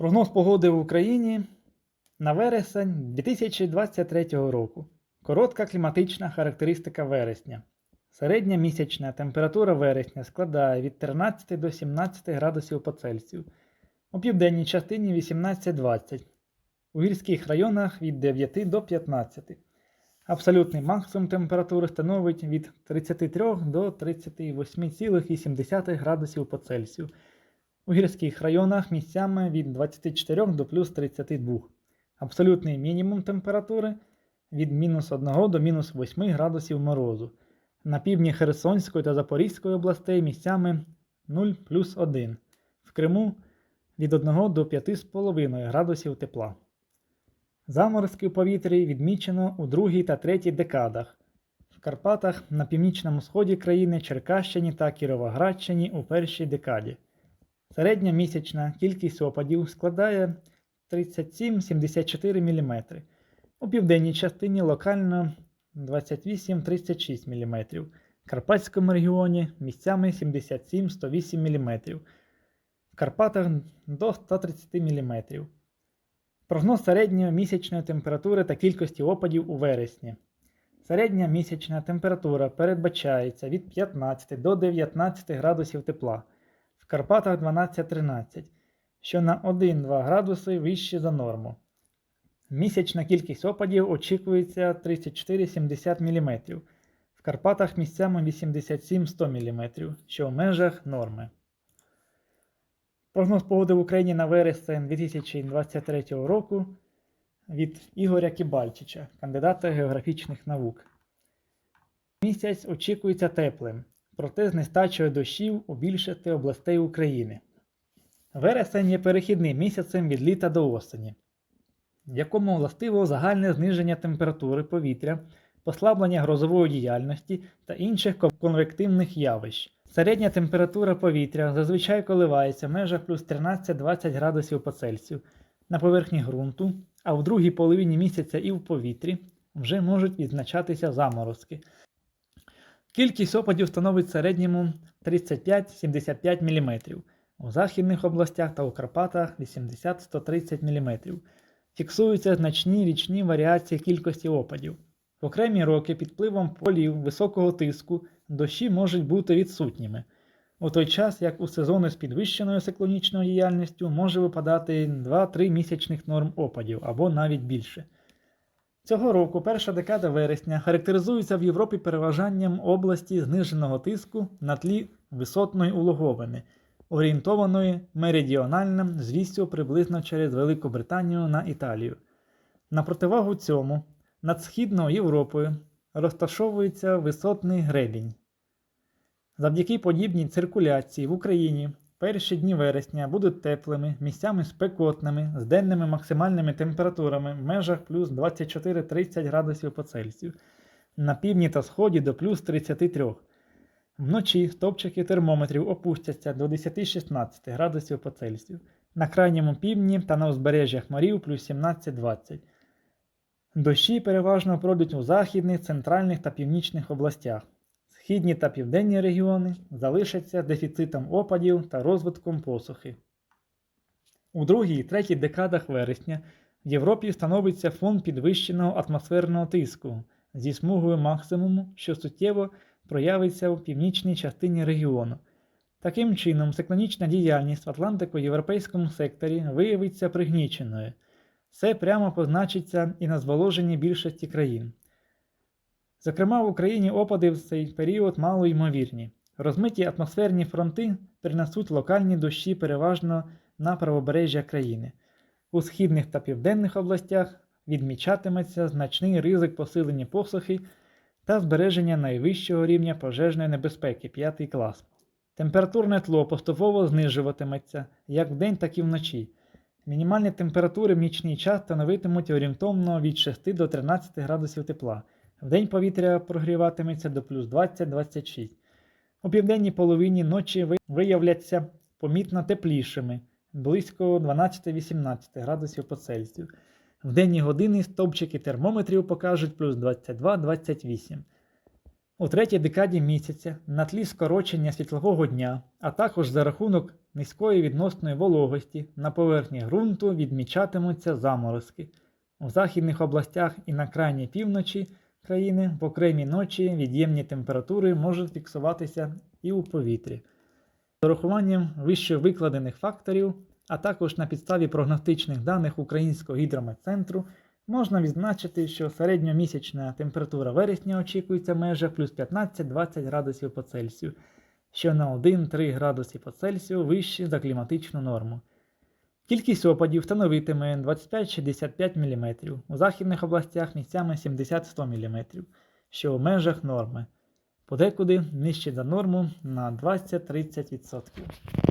Прогноз погоди в Україні на вересень 2023 року. Коротка кліматична характеристика вересня. Середня місячна температура вересня складає від 13 до 17 градусів по Цельсію. У південній частині 18-20. У гірських районах від 9 до 15. Абсолютний максимум температури становить від 33 до 38,8 градусів по Цельсію. У гірських районах місцями від 24 до плюс 32. Абсолютний мінімум температури від мінус 1 до мінус 8 градусів морозу. На півдні Херсонської та Запорізької областей місцями 0 плюс 1. В Криму від 1 до 5,5 градусів тепла. Заморозки в повітрі відмічено у другій та третій декадах. В Карпатах на північному сході країни Черкащині та Кіровоградщині у першій декаді. Середня місячна кількість опадів складає 37-74 мм. У південній частині локально 28-36 мм. В Карпатському регіоні місцями 77-108 мм. В Карпатах до 130 мм. Прогноз середньої місячної температури та кількості опадів у вересні. Середня місячна температура передбачається від 15 до 19 градусів тепла. Карпатах 12-13, що на 1-2 градуси вище за норму. Місячна кількість опадів очікується 34-70 мм. В Карпатах місцями 87-100 мм, що в межах норми. Прогноз погоди в Україні на вересень 2023 року від Ігоря Кібальчича, кандидата географічних наук. Місяць очікується теплим, проте з нестачою дощів у більшості областей України. Вересень є перехідним місяцем від літа до осені, якому властиво загальне зниження температури повітря, послаблення грозової діяльності та інших конвективних явищ. Середня температура повітря зазвичай коливається в межах плюс 13-20 градусів по Цельсію на поверхні ґрунту, а в другій половині місяця і в повітрі вже можуть відзначатися заморозки. Кількість опадів становить в середньому 35-75 мм, у західних областях та у Карпатах 80-130 мм. Фіксуються значні річні варіації кількості опадів. В окремі роки під впливом полів високого тиску дощі можуть бути відсутніми, у той час як у сезони з підвищеною циклонічною діяльністю може випадати 2-3 місячних норм опадів або навіть більше. Цього року перша декада вересня характеризується в Європі переважанням області зниженого тиску на тлі висотної улоговини, орієнтованої меридіональним звістю приблизно через Велику Британію на Італію. На противагу цьому над Східною Європою розташовується висотний гребінь. Завдяки подібній циркуляції в Україні перші дні вересня будуть теплими, місцями спекотними, з денними максимальними температурами в межах плюс 24-30 градусів по Цельсію, на півдні та сході до плюс 33. Вночі стовпчики термометрів опустяться до 10-16 градусів по Цельсію, на крайньому півдні та на узбережжях морів плюс 17-20. Дощі переважно пройдуть у західних, центральних та північних областях. Східні та південні регіони залишаться дефіцитом опадів та розвитком посухи. У другій і третій декадах вересня в Європі встановиться фон підвищеного атмосферного тиску зі смугою максимуму, що суттєво проявиться в північній частині регіону. Таким чином, циклонічна діяльність в Атлантико-європейському секторі виявиться пригніченою. Це прямо позначиться і на зволоженні більшості країн. Зокрема, в Україні опади в цей період мало ймовірні. Розмиті атмосферні фронти принесуть локальні дощі переважно на правобережжя країни. У східних та південних областях відмічатиметься значний ризик посилення посухи та збереження найвищого рівня пожежної небезпеки 5 клас. Температурне тло поступово знижуватиметься як вдень, так і вночі. Мінімальні температури в нічний час становитимуть орієнтовно від 6 до 13 градусів тепла. Вдень повітря прогріватиметься до плюс 20-26. У південній половині ночі виявляться помітно теплішими близько 12-18 градусів по Цельсію. В денні години стовпчики термометрів покажуть плюс 22-28. У третій декаді місяця на тлі скорочення світлового дня, а також за рахунок низької відносної вологості на поверхні ґрунту відмічатимуться заморозки. У західних областях і на крайній півночі країни в окремі ночі від'ємні температури можуть фіксуватися і у повітрі. З урахуванням вище викладених факторів, а також на підставі прогностичних даних Українського гідрометцентру, можна відзначити, що середньомісячна температура вересня очікується в межах плюс 15-20 градусів по Цельсію, що на 1-3 градуси по Цельсію вище за кліматичну норму. Кількість опадів становитиме 25-65 мм, у західних областях місцями 70-100 мм, що в межах норми, подекуди нижче за норму на 20-30%.